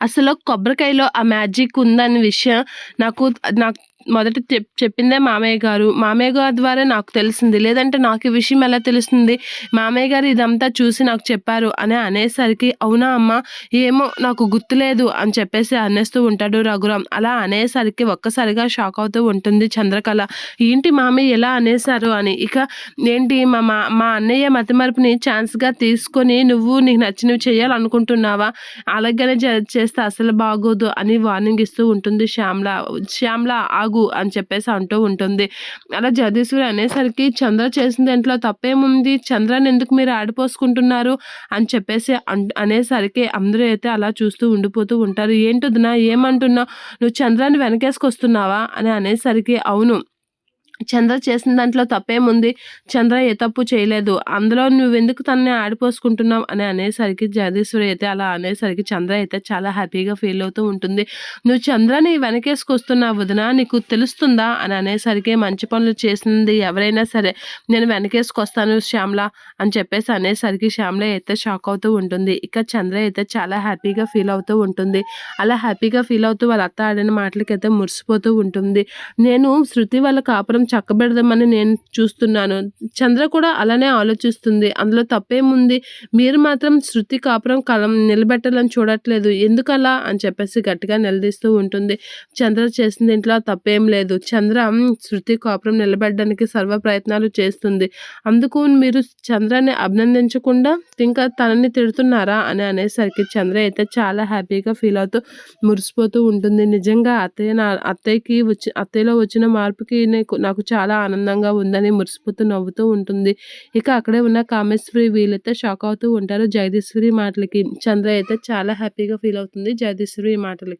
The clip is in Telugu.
అసలు కొబ్బరికాయలో ఆ మ్యాజిక్ ఉందనే విషయం నాకు నాకు మొదట చెప్ చెప్పిందే మామయ్య గారు. మామయ్య గారి ద్వారా నాకు తెలిసింది. లేదంటే నాకు ఈ విషయం ఎలా తెలుస్తుంది? మామయ్య గారు ఇదంతా చూసి నాకు చెప్పారు అని అనేసరికి అవునా అమ్మ ఏమో నాకు గుర్తులేదు అని చెప్పేసి అనేస్తూ ఉంటాడు రఘురామ్. అలా అనేసరికి ఒక్కసారిగా షాక్ అవుతూ ఉంటుంది చంద్రకళ. ఏంటి మామయ్య ఎలా అనేశారు? అని. ఇక ఏంటి మా మా మా అన్నయ్య మతిమరుపుని ఛాన్స్గా తీసుకొని నువ్వు నీకు నచ్చినవి చేయాలనుకుంటున్నావా? అలాగనే జ- చేస్తే అసలు బాగోదు అని వార్నింగ్ ఇస్తూ ఉంటుంది శ్యామ్ల. శ్యామ్ల ఆగు అని చెప్పేసి అంటూ ఉంటుంది. అలా జగదీశ్వరి అనేసరికి చంద్ర చేసిన దాంట్లో తప్పేముంది? చంద్రాన్ని ఎందుకు మీరు ఆడిపోసుకుంటున్నారు? అని చెప్పేసి అన్- అనేసరికి అందరూ అయితే అలా చూస్తూ ఉండిపోతూ ఉంటారు. ఏంటొదినా ఏమంటున్నావు? నువ్వు చంద్రాన్ని వెనకేసుకొస్తున్నావా? అని అనేసరికి అవును. చంద్ర చేసిన దాంట్లో తప్పేముంది? చంద్ర ఏ తప్పు చేయలేదు. అందులో నువ్వెందుకు తనని ఆడిపోసుకుంటున్నావు? అని అనేసరికి జగదీశ్వరి అయితే అలా అనేసరికి చంద్ర అయితే చాలా హ్యాపీగా ఫీల్ అవుతూ ఉంటుంది. నువ్వు చంద్రని వెనకేసుకొస్తున్నావు వదినా నీకు తెలుస్తుందా? అని అనేసరికి మంచి పనులు చేసింది ఎవరైనా సరే. నేను వెనకేసుకొస్తాను శ్యామ్ల అని చెప్పేసి అనేసరికి శ్యామ్ల అయితే షాక్ అవుతూ ఉంటుంది. ఇక చంద్ర అయితే చాలా హ్యాపీగా ఫీల్ అవుతూ ఉంటుంది. అలా హ్యాపీగా ఫీల్ అవుతూ వాళ్ళ అత్త ఆడిన మాటలకైతే మురిసిపోతూ ఉంటుంది. నేను శృతి వాళ్ళ కాపురం చక్కబెడదామని నేను చూస్తున్నాను. చంద్ర కూడా అలానే ఆలోచిస్తుంది. అందులో తప్పేముంది? మీరు మాత్రం శృతి కాపురం కలం నిలబెట్టాలని చూడట్లేదు. ఎందుకలా? అని చెప్పేసి గట్టిగా నిలదీస్తూ ఉంటుంది. చంద్ర చేసిన దీంట్లో తప్పేం లేదు. చంద్ర శృతి కాపురం నిలబెట్టడానికి సర్వ ప్రయత్నాలు చేస్తుంది. అందుకు మీరు చంద్రాన్ని అభినందించకుండా ఇంకా తనని తిడుతున్నారా? అని అనేసరికి చంద్ర అయితే చాలా హ్యాపీగా ఫీల్ అవుతూ మురిసిపోతూ ఉంటుంది. నిజంగా అత్తయ్య నా అత్తయ్యకి వచ్చి అత్తయ్యలో వచ్చిన మార్పుకి నాకు నాకు చాలా ఆనందంగా ఉందని మురిసిపోతూ నవ్వుతూ ఉంటుంది. ఇక అక్కడే ఉన్న కామేశ్వరి వీళ్ళైతే షాక్ అవుతూ ఉంటారు. జగదీశ్వరి మాటలకి చంద్ర అయితే చాలా హ్యాపీగా ఫీల్ అవుతుంది. జగదీశ్వరి మాటలకి.